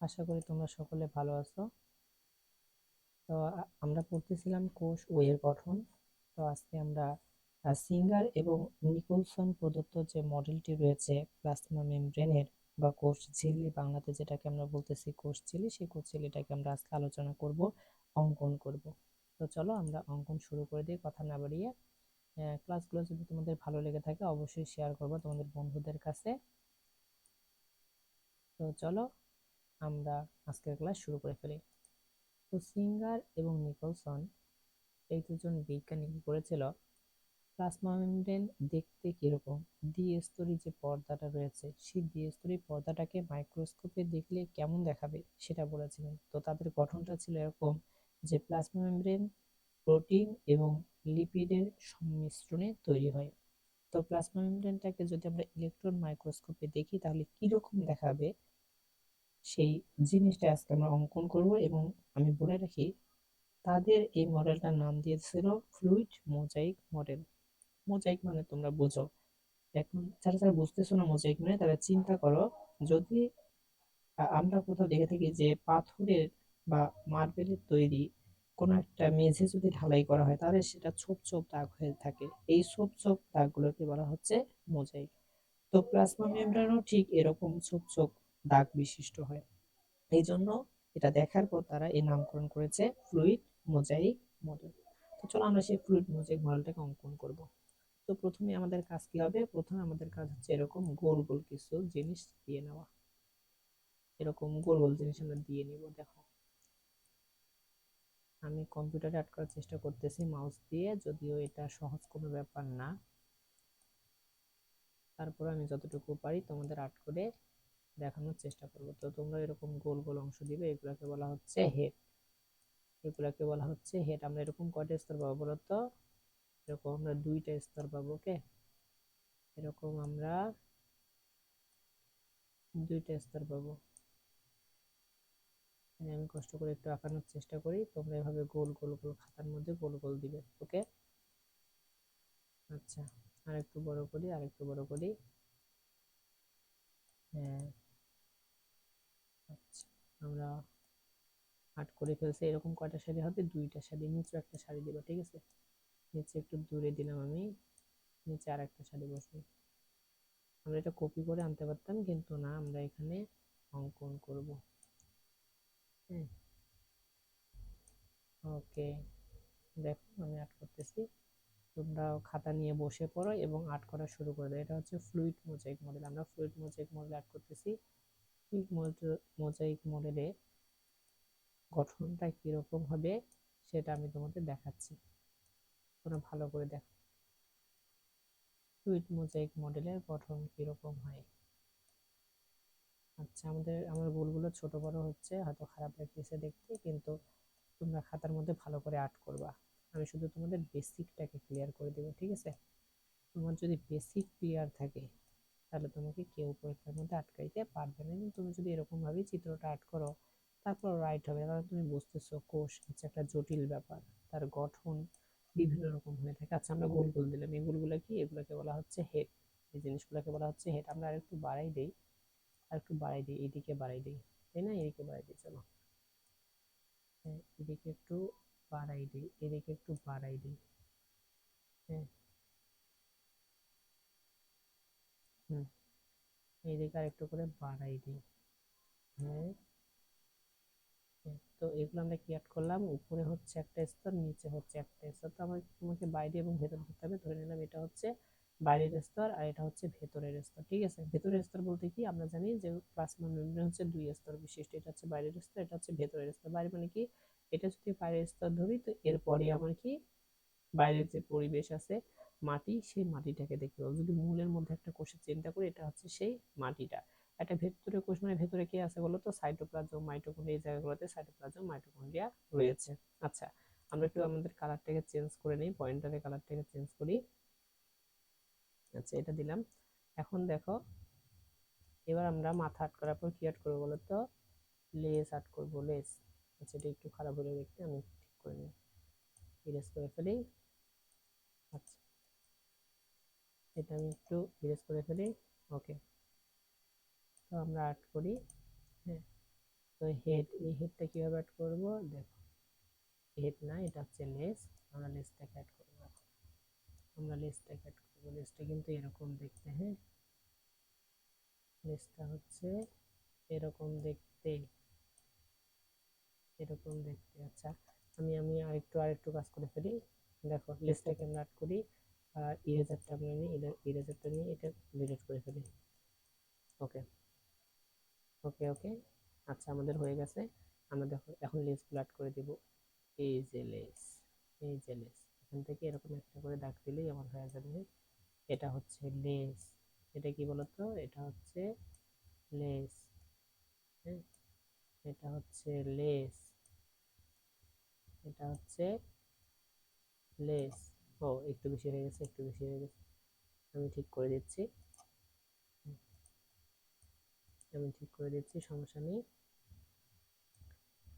আশা করি তোমরা সকলে ভালো আছো। তো আমরা পড়তেছিলাম কোষ ও এর গঠন। তো আজকে আমরা সিঙ্গার এবং নিকোলসন প্রদত্ত যে মডেলটি রয়েছে প্লাজমা মেমব্রেনের বা কোষ ঝিল্লি বাংলাতে যেটাকে আমরা বলতেছি কোষ ঝিল্লি, সেই কোষ ঝিল্লিটাকে আমরা আজকে আলোচনা করব, অঙ্কন করব। তো চলো আমরা অঙ্কন শুরু করে দিই, কথা না বাড়িয়ে। ক্লাসগুলো যদি তোমাদের ভালো লেগে থাকে অবশ্যই শেয়ার করব তোমাদের বন্ধুদের কাছে। তো চলো আমরা আজকের ক্লাস শুরু করে ফেলি। তো সিঙ্গার এবং নিকলসন এই দুজন বিজ্ঞানী কি করেছিল? প্লাজমা মেমব্রেন দেখতে কীরকম? দ্বিস্তরী যে পর্দাটা রয়েছে, সেই দ্বিস্তরী পর্দাটাকে মাইক্রোস্কোপে দেখলে কেমন দেখাবে সেটা বলেছিলেন। তো তাদের গঠনটা ছিল এরকম যে প্লাজমা মেমব্রেন, প্রোটিন এবং লিপিডের সংমিশ্রণে তৈরি হয়। তো প্লাজমা মেমব্রেনটাকে যদি আমরা ইলেকট্রন মাইক্রোস্কোপে দেখি, তাহলে কীরকম দেখাবে? সেই জিনিসটা আজকে আমরা অঙ্কন করব এবং আমি বলে রাখি, তাদের এই মডেলটার নাম দিয়েছিল ফ্লুইড মোজাইক মডেল। মোজাইক মানে তোমরা বোঝো। এখন যারা যারা বুঝতেছো না মোজাইক মানে তারা চিন্তা করো, যদি আমরা কোথাও দেখে থাকি যে পাথরের বা মার্বেলের তৈরি কোনো একটা মেঝে যদি ঢালাই করা হয়, তাহলে সেটা ছোপ ছোপ দাগ হয়ে থাকে। এই ছোপ ছোপ দাগগুলোকে বলা হচ্ছে মোজাইক। তো প্লাজমা মেমব্রেনও ঠিক এরকম ছোপ ছোপ দাগ বিশিষ্ট হয়। এই জন্য এটা দেখার পর তারা এই নামকরণ করেছে ফ্লুইড মোজাইক মডেল। তো চলো আমরা সেই ফ্লুইড মোজাইক মডেলটাকে অঙ্কন করব। তো প্রথমে আমাদের কাজ কি হবে? প্রথমে আমাদের কাজ হচ্ছে এরকম গোল গোল কিছু জিনিস দিয়ে নেওয়া। এরকম গোল গোল জিনিস আমরা দিয়ে নিব, দেখো। আমি কম্পিউটারে আট করার চেষ্টা করতেছি, মাউস দিয়ে, যদিও এটা সহজ কোনো ব্যাপার না। তারপর আমি যতটুকু পারি তোমাদের আট করে দেখানোর চেষ্টা করব। তো তোমরা এরকম গোল গোল অংশ দিবে এগুলাকে বলা হচ্ছে হেড এগুলাকে বলা হচ্ছে হেড আমরা এরকম কয়টা স্তর পাবো বলতো এরকম আমরা দুইটা স্তর পাবো ওকে এরকম আমরা দুইটা স্তর পাবো। আমি কষ্ট করে একটু আঁকানোর চেষ্টা করি। তোমরা এভাবে গোল গোল গোল খাতার মধ্যে গোল গোল দিবে ওকে আচ্ছা আর একটু বড় করি আর একটু বড় করি। হ্যাঁ। আমরা আট করে ফেলছি, এরকম কয়টা শাড়ি হবে? দুইটা শাড়ি নিচে একটা শাড়ি দেবো, ঠিক আছে? নিচে একটু দূরে দিলাম আমি, নিচে আর একটা শাড়ি বসবো আমরা এটা কপি করে আনতে পারতাম, কিন্তু না, আমরা এখানে অঙ্কন করব। হ্যাঁ। ওকে। দেখো, আমি আট করতেছি। তোমরা খাতা নিয়ে বসে পড়ো এবং আর্ট করা শুরু করে দাও। এটা হচ্ছে ফ্লুইড মোজাইক মডেল আমরা ফ্লুইড মোজাইক মডেল আর্ট করতেছি। ফ্লুইড মোজাইক মডেলে গঠনটা কীরকম হবে সেটা আমি তোমাদের দেখাচ্ছি। তোমরা ভালো করে দেখো। ফ্লুইড মোজাইক মডেলের গঠন কীরকম হয়? আচ্ছা আমাদের, আমার ভুলগুলো ছোট বড় হচ্ছে, হয়তো খারাপ লাগতেছে দেখতে, কিন্তু তোমরা খাতার মধ্যে ভালো করে আর্ট করবা। আমি শুধু তোমাদের বেসিকটাকে ক্লিয়ার করে দেবো, ঠিক আছে? তোমার যদি বেসিক ক্লিয়ার থাকে তাহলে তোমাকে কেউ পরীক্ষার মধ্যে আটকাইতে পারবে না। কিন্তু তুমি যদি এরকমভাবেই চিত্রটা আর্ট করো তারপর রাইট হবে। কারণ তুমি বুঝতেছো কোষ হচ্ছে একটা জটিল ব্যাপার। তার গঠন বিভিন্ন রকম হয়ে থাকে। আচ্ছা আমরা গোল গোল দিলাম। এই গোলগুলো কি? এগুলোকে বলা হচ্ছে হেড এই জিনিসগুলোকে বলা হচ্ছে হেড আমরা আরেকটু বাড়াই দিই। আরেকটু বাড়াই দিই। এইদিকে বাড়াই দিই। তাই না? এদিকে বাড়াই দিই। চলো। হ্যাঁ এদিকে একটু বাড়াই দিই। এদিকে একটু বাড়াই দিই। হ্যাঁ। এইদিকে আর একটু করে বাড়াই দিই। হ্যাঁ। তো এগুলো আমরা কি অ্যাড করলাম? উপরে হচ্ছে একটা স্তর, নিচে হচ্ছে একটা স্তর। তো আমাকে, তোমাকে বাইরে এবং ভেতর ধরতে হবে। ধরে নিলাম এটা হচ্ছে বাইরের স্তর আর এটা হচ্ছে ভেতরের স্তর, ঠিক আছে? ভেতরের স্তর বলতে কি? আমরা জানি যে প্লাজমা মেমব্রেন হচ্ছে দুই স্তর বিশিষ্ট। এটা হচ্ছে বাইরের স্তর, এটা হচ্ছে ভেতরের স্তর। বাইরে মানে কি? এটা যদি বাইরের স্তর ধরি, তো এরপরে আমার কি? বাইরের যে পরিবেশ আছে মাটি, সেই মাটিটাকে দেখতে পাবো। যদি মূলের মধ্যে একটা কোষের চিন্তা করি, এটা হচ্ছে সেই মাটিটা। একটা ভেতরে কোষ মানে ভেতরে কি আছে বলো তো সাইটোপ্লাজম মাইটোকন্ড্রিয়া এই জায়গাগুলোতে সাইটোপ্লাজম মাইটোকন্ড্রিয়া রয়েছে। আচ্ছা আমরা একটু আমাদের কালারটাকে চেঞ্জ করে নিই পয়েন্টারের কালারটাকে চেঞ্জ করি। আচ্ছা এটা দিলাম। এখন দেখো, এবার আমরা মাথা আট করার পর কি আট করব বলো তো লেস আট করব লেস আচ্ছা এটা একটু খারাপ হলে দেখতে আমি ঠিক করে নিই। ইরেজ করে ফেলি। আচ্ছা এটা আমি একটু ইরেজ করে ফেলি। ওকে তো আমরা আর্ট করি। হ্যাঁ। তো হেড এই হেডটা কীভাবে অ্যাড করব? দেখো। হেড না, এটা হচ্ছে লেস আমরা লেসটাকে অ্যাড করব। আমরা লেসটাকে অ্যাড করব। লেসটা কিন্তু এরকম দেখতে হ্যাঁ। লেসটা হচ্ছে এরকম দেখতে। এরকম দেখতে আচ্ছা। আমি আমি আরেকটু আরেকটু কাজ করে ফেলি। দেখো লেসটাকে আমরা অ্যাড করি। আর ইরেজারটা আমরা নিই ইরেজারটা নিয়ে এটা ডিলিট করে ফেলি। ওকে ওকে ওকে আচ্ছা আমাদের হয়ে গেছে। আমরা দেখো, এখন লেসগুলো অ্যাড করে দিব। এই যে লেস এই যে লেস এখান থেকে এরকম একটা করে দাগ দিলেই আমার হয়ে যাবে। এটা হচ্ছে লেস এটা কি বলতো? এটা হচ্ছে লেস হ্যাঁ? এটা হচ্ছে লেস এটা হচ্ছে লেস ও, একটু বেশি হয়ে গেছে, একটু বেশি হয়ে গেছে। আমি ঠিক করে দিচ্ছি। আমি ঠিক করে দিচ্ছি, সমস্যা নেই।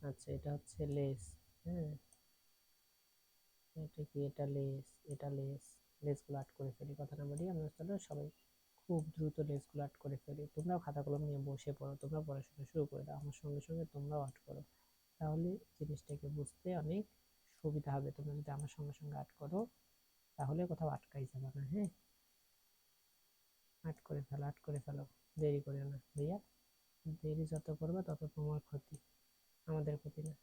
আচ্ছা এটা হচ্ছে লেস হ্যাঁ। এটা কি? এটা লেস এটা লেস। লেসগুলো আট করে ফেলি কথা না বলি। আমরা তাহলে সবাই খুব দ্রুত লেসগুলো আট করে ফেলি। তোমরাও খাতা কলম নিয়ে বসে পড়ো, তোমরা পড়াশোনা শুরু করে দাও। আমার সঙ্গে সঙ্গে তোমরাও আট করো। তাহলে জিনিসটাকে বুঝতে অনেক সুবিধা হবে, তোমরা যদি আমার সঙ্গে সঙ্গে আট করো। তাহলে কোথাও আটকাই যাবে না। হ্যাঁ। আট করে ফেলো, আট করে ফেলো। দেরি করে না ভাইয়া। দেরি যত করবে তত তোমার ক্ষতি, আমাদের ক্ষতি না।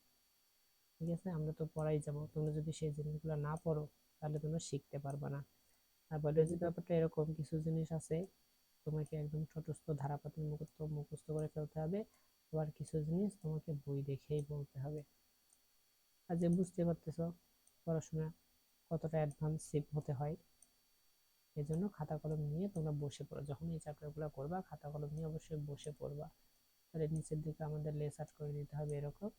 ঠিক আছে? আমরা তো পড়াই যাব। তোমরা যদি সেই জিনিসগুলো না পড়ো, তাহলে তোমরা শিখতে পারবে না। আর বায়োলজি ব্যাপারটা এরকম কিছু জিনিস আছে, তোমাকে একদম ছোটস্থ ধারাপাতের মুখস্থ মুখস্থ করে ফেলতে হবে। আবার কিছু জিনিস তোমাকে বই দেখেই বলতে হবে। আর যে বুঝতে পারতেছ, পড়াশোনা কতটা অ্যাডভান্সিভ হতে হয়। এই জন্য খাতা কলম নিয়ে তোমরা বসে পড়ো। যখন এই চ্যাপ্টারগুলো করবা, খাতা কলম নিয়ে অবশ্যই বসে পড়বা। তাহলে নিচের দিকে আমাদের লেস আর্ট করে দিতে হবে এরকম।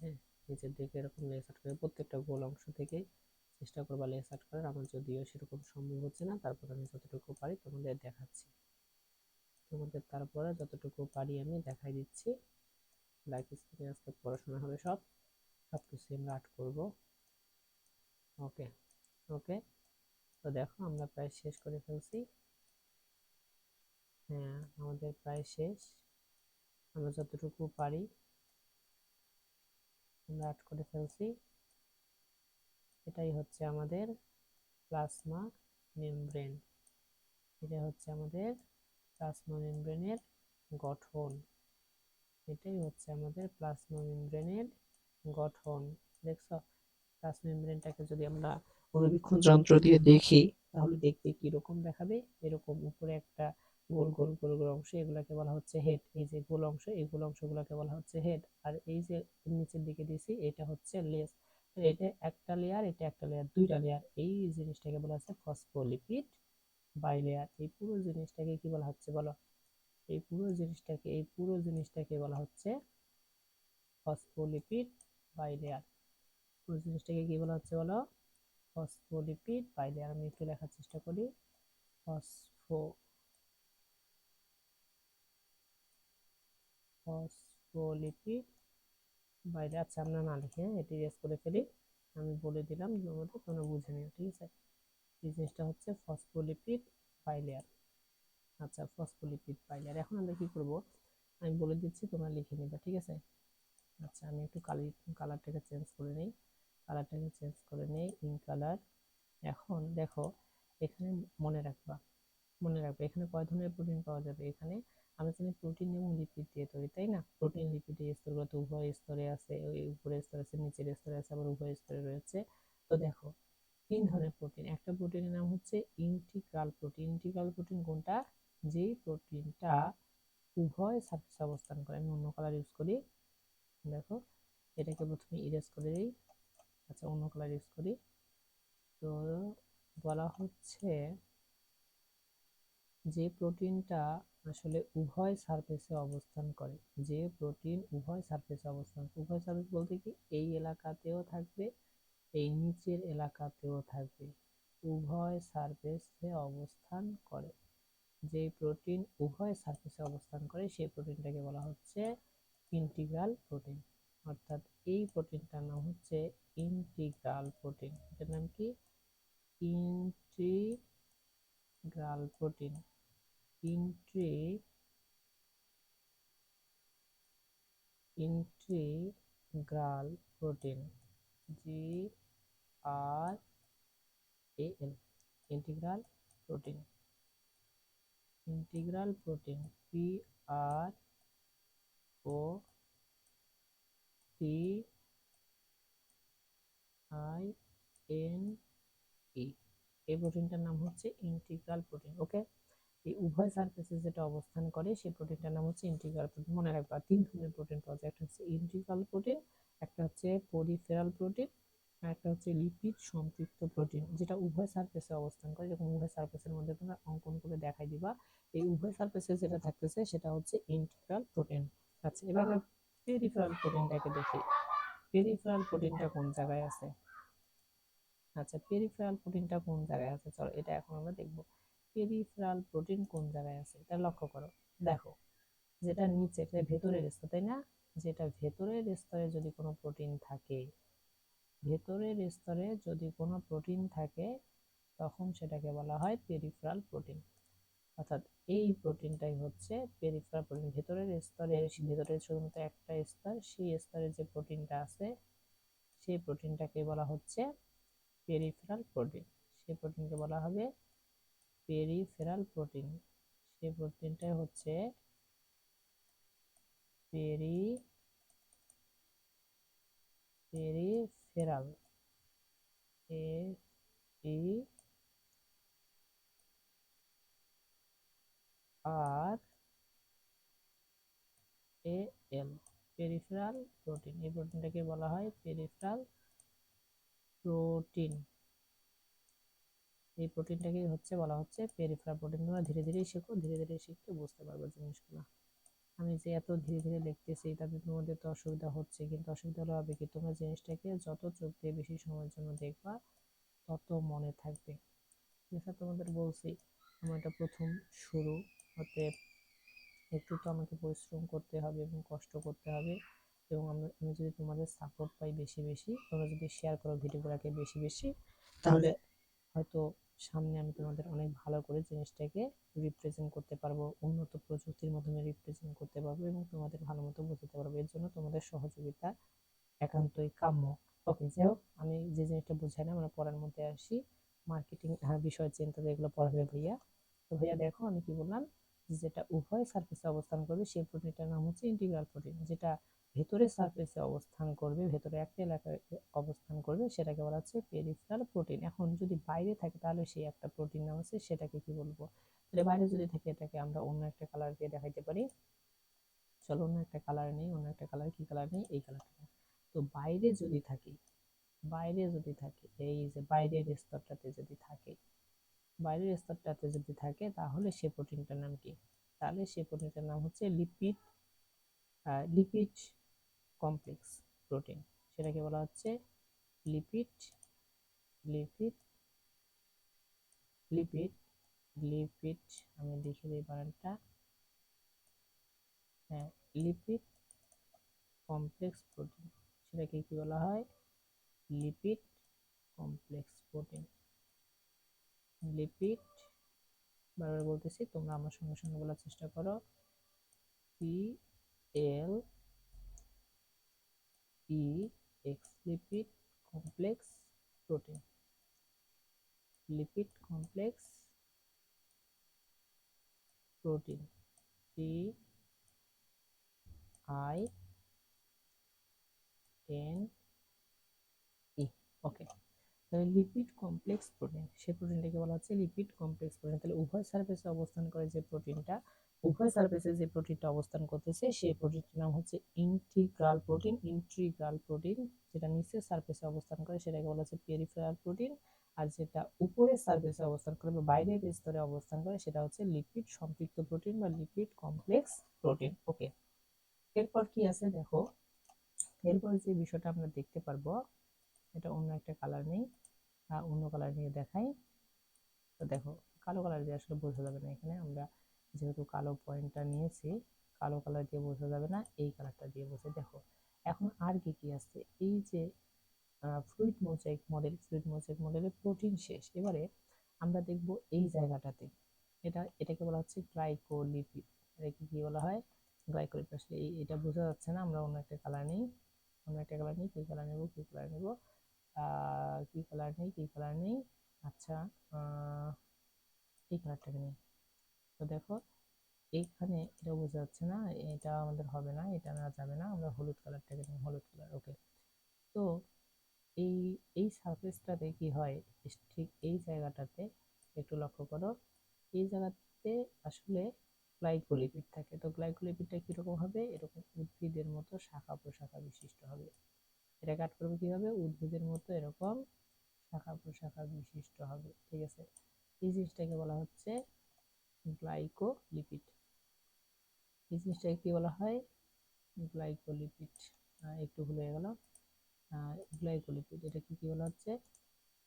হ্যাঁ নিচের দিকে এরকম লেস আর্ট করে প্রত্যেকটা গোল অংশ থেকে চেষ্টা করবা লেস আর্ট করার। আমার যদিও সেরকম সম্ভব হচ্ছে না, তারপর আমি যতটুকু পারি তোমাদের দেখাচ্ছি। তোমাদের তারপরে যতটুকু পারি আমি দেখাই দিচ্ছি। লাইক স্ক্রিনে আজকে পড়াশোনা হবে সব। সব কিছু আমরা করব। ওকে ওকে তো দেখো, আমরা প্রায় শেষ করে ফেলছি। হ্যাঁ আমাদের প্রায় শেষ। আমরা যতটুকু পারি আমরা আর্ট করে ফেলছি। এটাই হচ্ছে আমাদের প্লাজমা মেমব্রেন এটা হচ্ছে আমাদের প্লাজমা মেমব্রেনের গঠন। এটাই হচ্ছে আমাদের প্লাজমা মেমব্রেনের গঠন। দেখছ? প্লাজমা মেমব্রেনটাকে যদি আমরা অনুবীক্ষণ যন্ত্র দিয়ে দেখি তাহলে দেখতে কি রকম দেখাবে? এরকম উপরে একটা গোল গোল গোল গোল অংশ এগুলাকে বলা হচ্ছে হেড এই যে গোল অংশ এই গোল অংশগুলোকে বলা হচ্ছে হেড আর এই যে নিচের দিকে দিয়েছি এটা হচ্ছে লেস এটা একটা লেয়ার এটা একটা লেয়ার দুইটা লেয়ার এই জিনিসটাকে বলা হচ্ছে ফসফোলিপিড বাই লেয়ার এই পুরো জিনিসটাকে কি বলা হচ্ছে বলো? এই পুরো জিনিসটাকে এই পুরো জিনিসটাকে বলা হচ্ছে ফসফোলিপিড বাই লেয়ার পুরো জিনিসটাকে কি বলা হচ্ছে বলো? ফসফোলিপিড বাই লেয়ার আমি একটু লেখার চেষ্টা করি। ফসফো, ফসফোলিপিড, বাইরে আচ্ছা আমরা না লিখে এটি রেস করে ফেলি। আমি বলে দিলাম তোমাদের তোমরা বুঝে নিও, ঠিক আছে? এই জিনিসটা হচ্ছে ফসফোলিপিড বাইলেয়ার আচ্ছা ফসফোলিপিড বাইলেয়ার এখন আমরা কি করব? আমি বলে দিচ্ছি, তোমরা লিখে নিবে, ঠিক আছে? আচ্ছা আমি একটু কালি কালারটাকে চেঞ্জ করে নিই। কালারটাকে চেঞ্জ করে নিই ইন কালার এখন দেখো, এখানে মনে রাখবা, মনে রাখবে, এখানে কয় ধরনের প্রোটিন পাওয়া যাবে? এখানে আমরা জানি প্রোটিন এবং লিপিড দিয়ে তৈরি, তাই না? প্রোটিন লিপিডের স্তরগুলো উভয় স্তরে আছে, ওই উপরের স্তরে আছে, নিচের স্তরে আছে, আবার উভয় স্তরে রয়েছে। তো দেখো, তিন ধরনের প্রোটিন একটা প্রোটিনের নাম হচ্ছে ইন্টিগ্রাল প্রোটিন ইন্টিগ্রাল প্রোটিন কোনটা? যেই প্রোটিনটা উভয় সারফেসে অবস্থান করে, আমি অন্য কালার ইউজ করি। দেখো, এটাকে প্রথমে ইরেজ করে দিই। আচ্ছা অন্য কালার ইউজ করি। তো বলা হচ্ছে যে প্রোটিনটা আসলে উভয় সারফেসে অবস্থান করে। যে প্রোটিন উভয় সারফেসে অবস্থান উভয় সারফেস বলতে কি? এই এলাকাতেও থাকবে, এই নিচের এলাকাতেও থাকবে। উভয় সারফেসে অবস্থান করে। যে প্রোটিন উভয় সারফেসে অবস্থান করে, সেই প্রোটিনটাকে বলা হচ্ছে ইন্টিগ্রাল প্রোটিন অর্থাৎ এই প্রোটিনটার নাম হচ্ছে ইন্টিগ্রাল প্রোটিন এটার নাম কি? Integral protein ইন্ট্রি integral protein G R A L integral protein integral protein P R O T I N E এই প্রোটিনটার নাম হচ্ছে ইন্টিগ্রাল প্রোটিন ওকে এই উভয় সারফেসে যেটা অবস্থান করে, সেই প্রোটিনটার নাম হচ্ছে ইন্টিগ্রাল প্রোটিন মনে রাখবা, তিন ধরনের প্রোটিন পাওয়া যায়। একটা হচ্ছে ইন্টিগ্রাল প্রোটিন একটা হচ্ছে পরিফেরাল প্রোটিন আর একটা হচ্ছে লিপিড সম্পৃক্ত প্রোটিন যেটা উভয় সারফেসে অবস্থান করে। যেরকম উভয় সারফেসের মধ্যে তোমরা অঙ্কন করে দেখাই দিবা, এই উভয় সারফেসে যেটা থাকতেছে, সেটা হচ্ছে ইন্টিগ্রাল প্রোটিন আচ্ছা এবার পেরিফেরাল প্রোটিনটাকে দেখি। পেরিফেরাল প্রোটিনটা কোন জায়গায় আছে? আচ্ছা পেরিফেরাল প্রোটিনটা কোন জায়গায় আছে? চলো এটা এখন আমরা দেখব। পেরিফেরাল প্রোটিন কোন জায়গায় আছে? এটা লক্ষ্য করো। দেখো যেটা নিচে এটা ভেতরের স্তর তাই না? যেটা ভেতরের স্তরে যদি কোনো প্রোটিন থাকে ভেতরের স্তরে যদি কোনো প্রোটিন থাকে তখন সেটাকে বলা হয় পেরিফেরাল প্রোটিন অর্থাৎ এই প্রোটিনটাই হচ্ছে পেরিফেরাল প্রোটিন। ভেতরের স্তরে, ভেতরের শুধুমাত্র একটা স্তর, সেই স্তরে যে প্রোটিনটা আছে, সেই প্রোটিনটাকে বলা হচ্ছে পেরিফেরাল প্রোটিন। সেই প্রোটিনকে বলা হবে পেরিফেরাল প্রোটিন। সেই প্রোটিনটাই হচ্ছে peri, peripheral, A R A L peripheral protein এই প্রোটিনটাকে বলা হয় পেরিফেরাল প্রোটিন এই প্রোটিনটাকে হচ্ছে, বলা হচ্ছে পেরিফেরাল প্রোটিন তোমরা ধীরে ধীরে শেখো, ধীরে ধীরে শিখতে বুঝতে পারবে জিনিসগুলো। আমি যে এত ধীরে ধীরে লিখতেছি, তাতে তোমাদের তো অসুবিধা হচ্ছে, কিন্তু অসুবিধা হলে হবে কি, তোমরা জিনিসটাকে যত চোখ দিয়ে বেশি সময়ের জন্য দেখবা, তত মনে থাকবে। তোমাদের বলছি আমার এটা প্রথম শুরু। হতে একটু তো আমাকে পরিশ্রম করতে হবে এবং কষ্ট করতে হবে এবং আমি আমি যদি তোমাদের সাপোর্ট পাই বেশি বেশি তোমরা যদি শেয়ার করো ভিডিওগুলোকে বেশি বেশি তাহলে হয়তো সামনে আমি তোমাদের অনেক ভালো করে জিনিসটাকে রিপ্রেজেন্ট করতে পারব উন্নত প্রযুক্তির মাধ্যমে রিপ্রেজেন্ট করতে পারব এবং তোমাদের ভালো মতো বোঝাতে পারব। এর জন্য তোমাদের সহযোগিতা একান্তই কাম্য। ওকে যাই হোক আমি যে জিনিসটা বুঝাই না আমরা পড়ার মধ্যে আসি। মার্কেটিং বিষয় চিন্তা এগুলো পড়াবে ভাইয়া। তো ভাইয়া দেখো আমি কি বললাম? যেটা উভয় সারফেসে অবস্থান করবে সেই প্রোটিনটার নাম হচ্ছে ইন্টিগ্রাল প্রোটিন যেটা ভেতরে সারফেসে অবস্থান করবে ভেতরে একটা এলাকায় অবস্থান করবে সেটাকে বলা হচ্ছে পেরিফেরাল প্রোটিন এখন যদি বাইরে থাকে তাহলে সেই একটা প্রোটিন নাম আছে সেটাকে কি বলব? তাহলে বাইরে যদি থাকে এটাকে আমরা অন্য একটা কালার দিয়ে দেখাইতে পারি। চলো অন্য একটা কালার নেই অন্য একটা কালার কি কালার নেই? এই কালারটা তো বাইরে যদি থাকে বাইরে যদি থাকে এই যে বাইরের স্তরটাতে যদি থাকে বাইরের স্তরটাতে যদি থাকে, তাহলে সে প্রোটিনটার নাম কি? তাহলে সে প্রোটিনটার নাম হচ্ছে লিপিড লিপিড কমপ্লেক্স প্রোটিন। সেটাকে বলা হচ্ছে লিপিড লিপিড লিপিড লিপিড, আমি লিখে দিই বানানটা। হ্যাঁ লিপিড কমপ্লেক্স প্রোটিন। সেটাকে কি বলা হয়? Lipid complex protein. লিপিড বারবার বলতেছি, তোমরা আমার সঙ্গে সঙ্গে বলার চেষ্টা করো। P L E X lipid complex protein. Lipid complex protein. P I N E okay তাহলে লিপিড কমপ্লেক্স প্রোটিন সেই প্রোটিনটাকে বলা হচ্ছে লিপিড কমপ্লেক্স প্রোটিন তাহলে উভয় সারফেসে অবস্থান করে যে প্রোটিনটা উভয় সারফেসে যে প্রোটিনটা অবস্থান করতেছে, সেই প্রোটিনটির নাম হচ্ছে ইন্টিগ্রাল প্রোটিন ইন্টিগ্রাল প্রোটিন যেটা নিচের সারফেসে অবস্থান করে, সেটাকে বলা হচ্ছে পেরিফেরাল প্রোটিন আর যেটা উপরের সারফেসে অবস্থান করে বা বাইরের স্তরে অবস্থান করে, সেটা হচ্ছে লিপিড সম্পৃক্ত প্রোটিন বা লিপিড কমপ্লেক্স প্রোটিন ওকে এরপর কি আছে দেখো? এরপর যে বিষয়টা আমরা দেখতে পারব এটা অন্য একটা কালার নেই অন্য কালার নিয়ে দেখাই। তো দেখো, কালো কালার দিয়ে আসলে বোঝা যাবে না এখানে। আমরা যেহেতু কালো পয়েন্টটা নিয়েছি, কালো কালার দিয়ে বোঝা যাবে না, এই কালারটা দিয়ে বোঝে দেখো, এখন আর কি কি আছে? এই যে fluid mosaic model fluid mosaic মডেলের প্রোটিন শেষ। এবারে আমরা দেখব এই জায়গাটাতে, এটা, এটাকে বলা হচ্ছে গ্লাইকোলিপিড এটাকে কি বলা হয়? গ্লাইকোলিপিড আসলে এটা বোঝা যাচ্ছে না, আমরা অন্য একটা কালার নিই। অন্য একটা কালার নিই, কী কালার নেব, কী কালার নেব? কী কালার নেই, কী কালার নেই? আচ্ছা এই কালারটাকে নিই। তো দেখো, এইখানে এটা বোঝা যাচ্ছে না, এটা আমাদের হবে না, এটা না যাবে না, আমরা হলুদ কালারটাকে নিই, হলুদ কালার ওকে তো এই এই সারফেসটাতে কি হয়? ঠিক এই জায়গাটাতে একটু লক্ষ্য করো। এই জায়গাতে আসলে গ্লাইকোলিপিড থাকে। তো গ্লাইকোলিপিডটা কীরকম হবে? এরকম উদ্ভিদের মতো শাখা প্রশাখা বিশিষ্ট হবে। এটা কাট করবে কীভাবে? উদ্ভিদের মতো এরকম শাখা প্রশাখা বিশিষ্ট হবে, ঠিক আছে? এই জিনিসটাকে বলা হচ্ছে গ্লাইকোলিপিড। এই জিনিসটাকে কি বলা হয়? গ্লাইকোলিপিড। একটু ভুলে গেল গ্লাইকোলিপিড। এটা কি কি বলা হচ্ছে?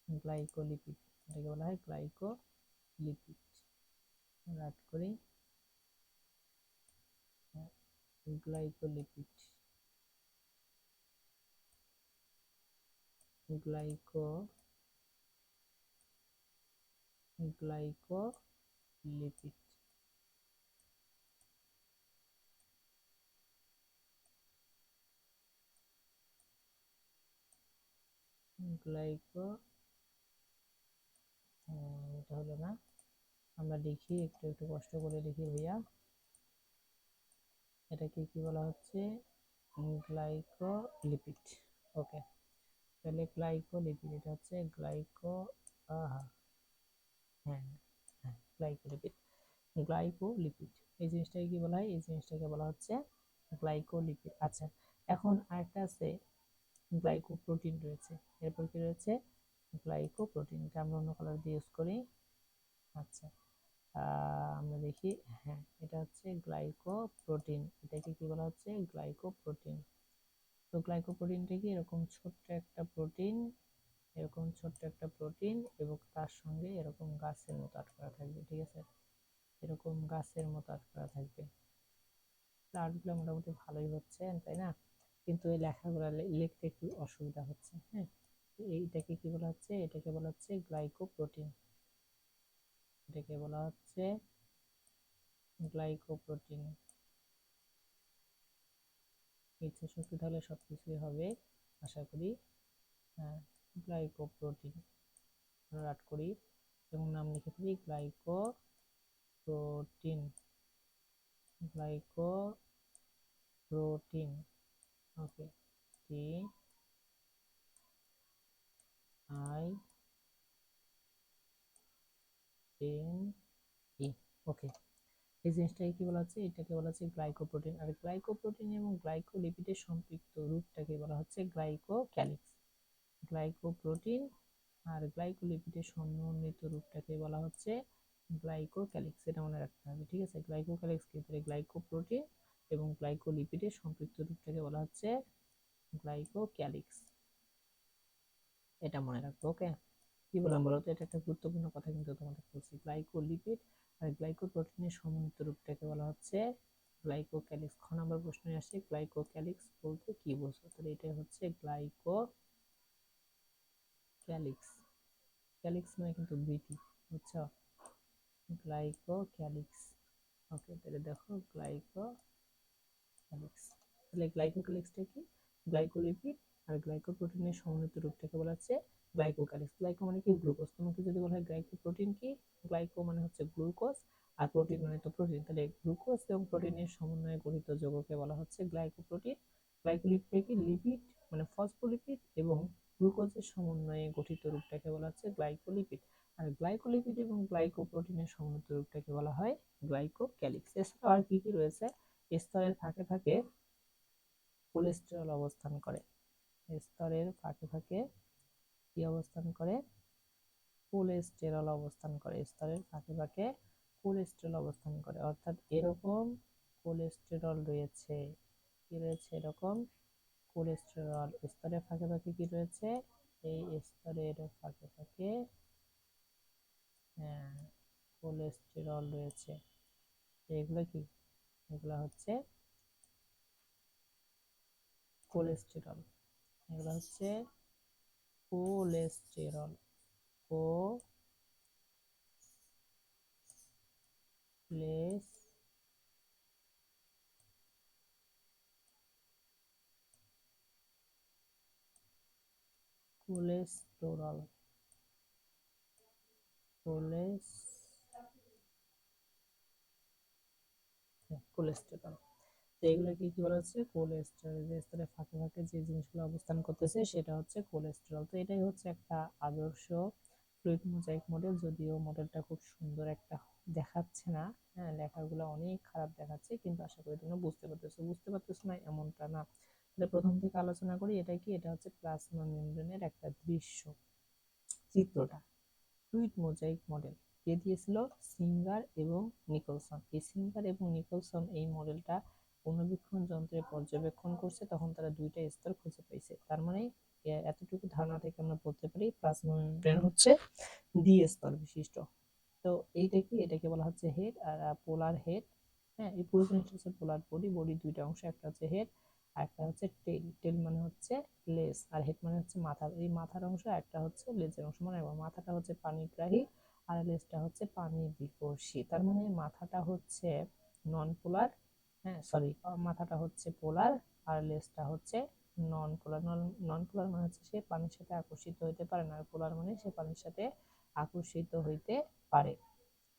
গ্লাইকোলিপিড। এটাকে বলা হয় গ্লাইকোলিপিড। রাট করি। গ্লাইকোলিপিড। গ্লাইকোলিপিড গ্লাইকো এটা হলো না, আমরা লিখি একটু একটু কষ্ট করে লিখি ভাইয়া। এটাকে কি বলা হচ্ছে? গ্লাইকোলিপিড। ওকে। তাহলে গ্লাইকোলিপিড এটা হচ্ছে গ্লাইকো হ্যাঁ হ্যাঁ গ্লাইকোলিপিড গ্লাইকোলিপিড এই জিনিসটাকে কি বলা হয়? এই জিনিসটাকে বলা হচ্ছে গ্লাইকোলিপিড আচ্ছা এখন আরেকটা আছে গ্লাইকোপ্রোটিন রয়েছে। এরপর কি রয়েছে? গ্লাইকোপ্রোটিন এটা আমরা অন্য কালার দিয়ে ইউজ করি? আচ্ছা আমরা দেখি হ্যাঁ এটা হচ্ছে গ্লাইকোপ্রোটিন এটাকে কি বলা হচ্ছে? গ্লাইকোপ্রোটিন তো গ্লাইকোপ্রোটিনটা কি এরকম ছোট্ট একটা প্রোটিন এরকম ছোট্ট একটা প্রোটিন এবং তার সঙ্গে এরকম গাছের মতো আটকা থাকবে, ঠিক আছে? এরকম গাছের মতো আটকা থাকবে। আর্টগুলো মোটামুটি ভালোই হচ্ছে, তাই না? কিন্তু এই লেখাগুলো লিখতে একটু অসুবিধা হচ্ছে হ্যাঁ? এইটাকে কি বলা হচ্ছে? এটাকে বলা হচ্ছে গ্লাইকোপ্রোটিন এটাকে বলা হচ্ছে গ্লাইকোপ্রোটিন ইচ্ছা শক্তি থাকলে সব কিছুই হবে, আশা করি। হ্যাঁ গ্লাইকোপ্রোটিন। রাট করি। এবং নাম লিখে ফেলি glyco protein glyco protein okay T I N E okay. এই জিনিসটাকে কি বলা হচ্ছে? এটাকে বলা হচ্ছে গ্লাইকোপ্রোটিন আর গ্লাইকোপ্রোটিন এবং গ্লাইকোলিপিডের সম্পৃক্ত রূপটাকে বলা হচ্ছে গ্লাইকোক্যালিক্স গ্লাইকোপ্রোটিন আর গ্লাইকোলিপিডের সমন্বিত রূপটাকে বলা হচ্ছে গ্লাইকোক্যালিক্স এটা মনে রাখতে হবে ঠিক আছে? গ্লাইকোক্যালিক্স ক্ষেত্রে গ্লাইকোপ্রোটিন এবং গ্লাইকোলিপিডের সম্পৃক্ত রূপটাকে বলা হচ্ছে গ্লাইকোক্যালিক্স এটা মনে রাখব ওকে? কি বললাম বলো তো এটা একটা গুরুত্বপূর্ণ কথা কিন্তু তোমাদের বলছি। গ্লাইকোলিপিড আর গ্লাইকোপ্রোটিনের সমন্বিত রূপটাকে বলা হচ্ছে গ্লাইকোক্যালিক্স। খ নম্বর প্রশ্নে আসে, গ্লাইকোক্যালিক্স বলতে কি বোঝো তাহলে এটা হচ্ছে গ্লাইকো ক্যালিক্স ক্যালিক্স মানে কিন্তু বিটি বুঝছ? গ্লাইকো ক্যালিক্স ওকে, তাহলে দেখো গ্লাইকো ক্যালিক্স তাহলে গ্লাইকো ক্যালিক্সটা কি? গ্লাইকোলিপিড আর গ্লাইকোপ্রোটিনের সমন্বিত রূপটাকে বলা হচ্ছে গ্লাইকোক্যালিক্স গ্লাইকো মানে কি গ্লুকোজ তোমাকে যদি বলা হয় গ্লাইকো প্রোটিন কি? গ্লাইকো মানে হচ্ছে গ্লুকোজ আর প্রোটিন মানে তো প্রোটিন তাহলে গ্লুকোজ এবং প্রোটিনের সমন্বয়ে গঠিত যৌগকে বলা হচ্ছে গ্লাইকোপ্রোটিন গ্লাইকোলিপিড কি? লিপিড মানে ফসফোলিপিড এবং গ্লুকোজের সমন্বয়ে গঠিত রূপটাকে বলা হচ্ছে গ্লাইকোলিপিড আর গ্লাইকোলিপিড এবং গ্লাইকোপ্রোটিনের সমন্বিত রূপটাকে বলা হয় গ্লাইকোক্যালিক্স এছাড়াও আর কি কি রয়েছে? স্তরের ফাঁকে ফাঁকে কোলেস্টেরল অবস্থান করে। স্তরের ফাঁকে ফাঁকে কি অবস্থান করে? কোলেস্টেরল অবস্থান করে, স্তরের ফাঁকে ফাঁকে কোলেস্টেরল অবস্থান করে। অর্থাৎ এরকম কোলেস্টেরল রয়েছে। কি রয়েছে? এরকম কোলেস্টেরল স্তরের ফাঁকে ফাঁকে কি রয়েছে? এই স্তরের ফাঁকে ফাঁকে হ্যাঁ কোলেস্টেরল রয়েছে। এগুলো কি? এগুলো হচ্ছে কোলেস্টেরল এগুলো হচ্ছে cholesterol cho les cholesterol choles cholesterol তো এগুলোকে কি বলা হচ্ছে? কোলেস্টেরল যে স্তরে ফাঁকে ফাঁকে যে জিনিসগুলো অবস্থান করতেছে সেটা হচ্ছে কোলেস্টেরল তো এটাই হচ্ছে একটা আদর্শ ফ্লুইড মোজাইক মডেল যদিও মডেলটা খুব সুন্দর একটা দেখাচ্ছে না। হ্যাঁ লেখাগুলো অনেক খারাপ দেখাচ্ছে, কিন্তু আশা করি তোমরা বুঝতে পারতেছো। বুঝতে পারতেছো না এমনটা না। তাহলে প্রথম থেকে আলোচনা করি, এটা কি? এটা হচ্ছে প্লাজমা মেমব্রেনের একটা দৃশ্য। চিত্রটা। ফ্লুইড মোজাইক মডেল কে দিয়েছিল? সিঙ্গার এবং নিকলসন এই সিঙ্গার এবং নিকলসন এই মডেলটা অনুবীক্ষণ যন্ত্রে পর্যবেক্ষণ করছে, তখন তারা দুইটা স্তর খুঁজে পাইছে তার মানে এতটুকু ধারণা থেকে আমরা বলতে পারি প্লাজমা মেমব্রেন হচ্ছে দ্বি স্তর বিশিষ্ট। তো এইটা কি? এটাকে বলা হচ্ছে হেড আর পোলার হেড। হ্যাঁ এই পুরো জিনিসটা হচ্ছে পোলার বডি বডি দুইটা অংশ, একটা হচ্ছে হেড আর একটা হচ্ছে টেল টেল মানে হচ্ছে লেজ আর হেড মানে হচ্ছে মাথা এই মাথার অংশ, একটা হচ্ছে লেজের অংশ। মানে মাথাটা হচ্ছে পানিগ্রাহী আর লেজটা হচ্ছে পানি বিকর্ষী। তার মানে মাথাটা হচ্ছে নন পোলার হ্যাঁ সরি মাথাটা হচ্ছে পোলার আর লেজটা হচ্ছে নন পোলার নন নন পোলার মানে হচ্ছে সে পানির সাথে আকর্ষিত হইতে পারে না, আর পোলার মানে সে পানির সাথে আকর্ষিত হইতে পারে।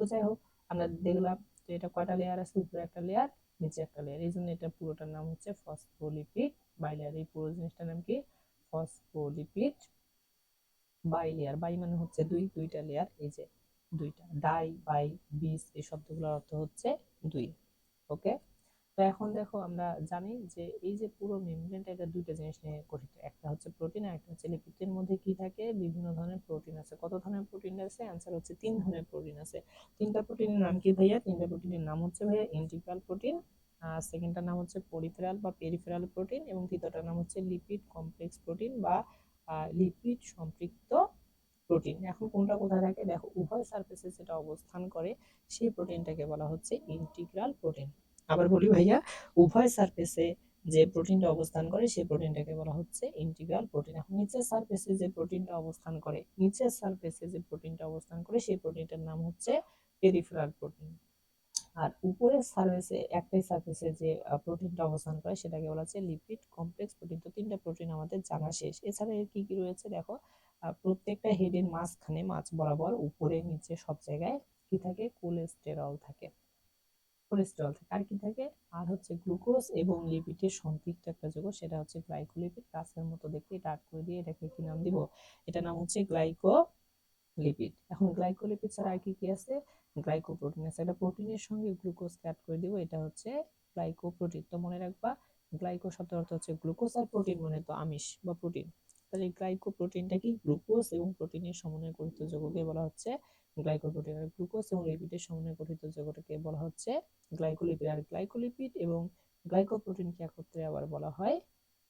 তো যাই হোক, আমরা দেখলাম তো এটা কয়টা লেয়ার আছে? উপরে একটা লেয়ার নিচে একটা লেয়ার এই জন্য এটা পুরোটার নাম হচ্ছে ফসফোলিপিড বাইলেয়ার এই পুরো জিনিসটার নাম কি? ফসফোলিপিড বাই লেয়ার বাই মানে হচ্ছে দুই, দুইটা লেয়ার এই যে দুইটা। ডাই বাই বিস এই শব্দগুলোর অর্থ হচ্ছে দুই ওকে তো এখন দেখো আমরা জানি যে এই যে পুরো মেমব্রেনটা এটা দুইটা জিনিস নিয়ে গঠিত। একটা হচ্ছে প্রোটিন আর একটা হচ্ছে লিপিডের মধ্যে কি থাকে? বিভিন্ন ধরনের প্রোটিন আছে। কত ধরনের প্রোটিন আছে? অ্যান্সার হচ্ছে তিন ধরনের প্রোটিন আছে। তিনটা প্রোটিনের নাম কি ভাইয়া? তিনটা প্রোটিনের নাম হচ্ছে ভাইয়া ইন্টিগ্রাল প্রোটিন আর সেকেন্ডটার নাম হচ্ছে পরিফেরাল বা পেরিফেরাল প্রোটিন এবং তৃতীয়টার নাম হচ্ছে লিপিড কমপ্লেক্স প্রোটিন বা লিপিড সম্পৃক্ত প্রোটিন এখন কোনটা কোথায় থাকে? দেখো, উভয় সারফেসে যেটা অবস্থান করে। সেই প্রোটিনটাকে বলা হচ্ছে ইন্টিগ্রাল প্রোটিন আবার বলি ভাইয়া, উভয় সারফেসে যে প্রোটিনটা অবস্থান করে, সেই প্রোটিনটাকে বলা হচ্ছে ইন্টিগ্রাল প্রোটিন এখন নিচের সারফেসে যে প্রোটিনটা অবস্থান করে, নিচের সারফেসে যে প্রোটিনটা অবস্থান করে, সেই প্রোটিনটার নাম হচ্ছে পেরিফেরাল প্রোটিন আর উপরের সারফেসে একটাই সারফেসে যে প্রোটিনটা অবস্থান করে, সেটাকে বলা হচ্ছে লিপিড কমপ্লেক্স প্রোটিন তো তিনটা প্রোটিন আমাদের জানা শেষ। এছাড়া এর কি কি রয়েছে দেখো? প্রত্যেকটা হেডের মাঝখানে মাছ বরাবর, উপরে, নিচে সব জায়গায় কি থাকে? কোলেস্টেরল থাকে। কোলেস্টেরল থাকে আর কি থাকে, আর হচ্ছে গ্লুকোজ এবং লিপিডের সম্পৃক্ত একটা যৌগ, সেটা হচ্ছে গ্লাইকোলিপিড কাছের মতো দেখতে, এটা আট করে দিয়ে এটাকে কি নাম দিব? এটা নাম হচ্ছে গ্লাইকো লিপিড এখন গ্লাইকোলিপিড ছাড়া আর কি কি আছে? গ্লাইকোপ্রোটিন আছে। এটা প্রোটিনের সঙ্গে গ্লুকোজ অ্যাড করে দিব, এটা হচ্ছে গ্লাইকোপ্রোটিন তো মনে রাখবা গ্লাইকো শব্দের অর্থ হচ্ছে গ্লুকোজ আর প্রোটিন মানে তো আমিষ বা প্রোটিন তাহলে গ্লাইকোপ্রোটিনটা কি গ্লুকোজ এবং প্রোটিনের সমন্বয়ে গঠিত যৌগকে বলা হচ্ছে আর গ্লুকোজ এবং লিপিডের সমন্বয়ে গঠিত যৌগটাকে বলা হচ্ছে গ্লাইকোলিপিড আর গ্লাইকোলিপিড এবং গ্লাইকোপ্রোটিনকে একত্রে আবার বলা হয়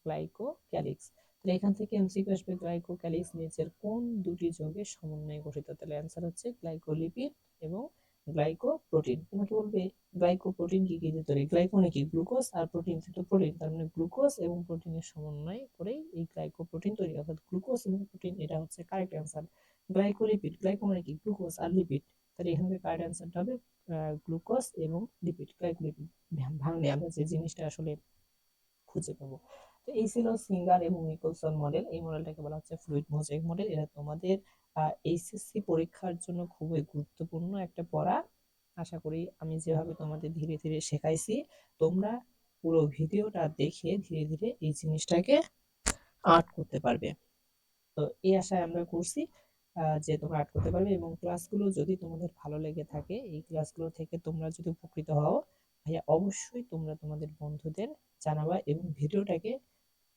গ্লাইকোক্যালিক্স। তাহলে এখান থেকে এমসিকিউ আসবে গ্লাইকোক্যালিক্স নিচের কোন দুটি যৌগের সমন্বয়ে গঠিত? তাহলে অ্যান্সার হচ্ছে গ্লাইকোলিপিড এবং গ্লাইকোপ্রোটিন। তোমাকে বলবে? গ্লাইকোপ্রোটিন কি কি তৈরি? গ্লাইকো নাকি গ্লুকোজ আর প্রোটিন তো প্রোটিন, তার মানে গ্লুকোজ এবং প্রোটিনের সমন্বয় করেই এই গ্লাইকোপ্রোটিন তৈরি। অর্থাৎ গ্লুকোজ এবং প্রোটিন, এটা হচ্ছে কারেক্ট অ্যান্সার গ্লাইকোলিপিড গ্লাইকো মানে কি গ্লুকোজ আর লিপিড তাহলে এখান থেকে কারেক্ট অ্যান্সারটা হবে গ্লুকোজ এবং লিপিড গ্লাইকোলিপিড ভাঙলে আমরা যে জিনিসটা আসলে খুঁজে পাবো। তো এই ছিল সিঙ্গার এবং নিকলসন মডেল এই মডেলটাকে বলা হচ্ছে ফ্লুইড মোজাইক মডেল এটা তোমাদের এইচএসসি পরীক্ষার জন্য খুবই গুরুত্বপূর্ণ একটা পড়া। আশা করি আমি যেভাবে তোমাদের ধীরে ধীরে শেখাইছি, তোমরা পুরো ভিডিওটা দেখে ধীরে ধীরে এই জিনিসটাকে আর্ট করতে পারবে। তো এই আশায় আমরা করছি। যে তোমরা আর্ট করতে পারবে এবং ক্লাসগুলো যদি তোমাদের ভালো লেগে থাকে, এই ক্লাসগুলো থেকে তোমরা যদি উপকৃত হও, ভাইয়া অবশ্যই তোমরা তোমাদের বন্ধুদের জানাবা এবং ভিডিওটাকে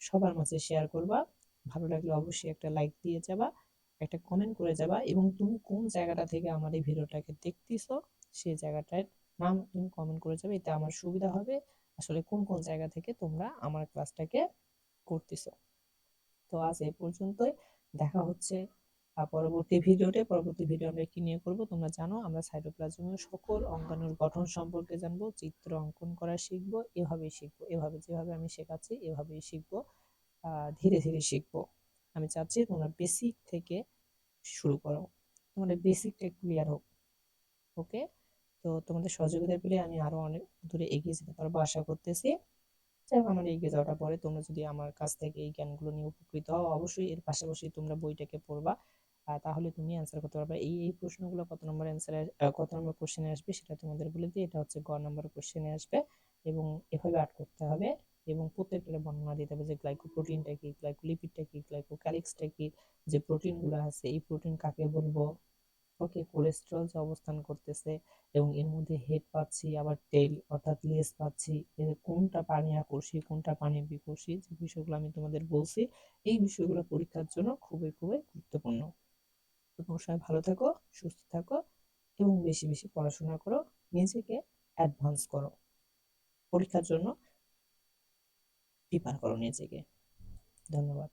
সবার মাঝে শেয়ার করবা। ভালো লাগলে অবশ্যই একটা লাইক দিয়ে যাবা, একটা কমেন্ট করে যাবা এবং তুমি কোন জায়গাটা থেকে আমার এই ভিডিওটাকে দেখতেছো, সেই জায়গাটার নাম তুমি কমেন্ট করে যাবে, এতে আমার সুবিধা হবে। আসলে কোন কোন জায়গা থেকে তোমরা আমার ক্লাসটাকে করতেছো। তো আজ এই পর্যন্তই, দেখা হচ্ছে পরবর্তী ভিডিওতে, পরবর্তী ভিডিও আমরা কি নিয়ে করব? তোমরা জানো, আমরা সাইটোপ্লাজমের সকল অঙ্গাণুর গঠন সম্পর্কে জানব, চিত্র অঙ্কন করা শিখব, এভাবেই শিখব, এভাবে যেভাবে আমি শেখাচ্ছি, এভাবেই শিখব ধীরে ধীরে শিখব। আমি চাচ্ছি তোমরা বেসিক থেকে শুরু করো। তোমাদের বেসিকটা ক্লিয়ার হোক। ওকে তো তোমাদের সহযোগিতা পেলে আমি আরও অনেক দূরে এগিয়ে যেতে পারব, আশা করতেছি। যাই হোক আমার এগিয়ে যাওয়াটা পরে তোমরা যদি আমার কাছ থেকে এই জ্ঞানগুলো নিয়ে উপকৃত হও, অবশ্যই এর পাশাপাশি তোমরা বইটাকে পড়বা। তাহলে তুমি অ্যান্সার করতে পারবে। এই এই প্রশ্নগুলো কত নম্বর অ্যান্সারে কত নম্বর কোশ্চেনে আসবে সেটা তোমাদের বলে দিই। এটা হচ্ছে গ নম্বর কোশ্চেনে আসবে এবং এভাবে আট করতে হবে এবং প্রত্যেকটা বর্ণনা দিতে হবে যে গ্লাইকোপ্রোটিনটা কি গ্লাইকোলিপিডটা কি গ্লাইকোক্যালিক্সটা কি, যে প্রোটিনগুলো আছে, এই প্রোটিন কাকে বলব? ওকে কোলেস্টেরল যে অবস্থান করতেছে এবং এর মধ্যে হেড পাচ্ছি, আবার টেল অর্থাৎ লেজ পাচ্ছি কোনটা পানি আকর্ষী, কোনটা পানি বিকর্ষী, যে বিষয়গুলো আমি তোমাদের বলছি, এই বিষয়গুলো পরীক্ষার জন্য খুবই খুবই গুরুত্বপূর্ণ। তোমরা সবাই ভালো থাকো, সুস্থ থাকো এবং বেশি বেশি পড়াশোনা করো, নিজেকে অ্যাডভান্স করো। পরীক্ষার জন্য প্রিপার করো নিজেকে। ধন্যবাদ।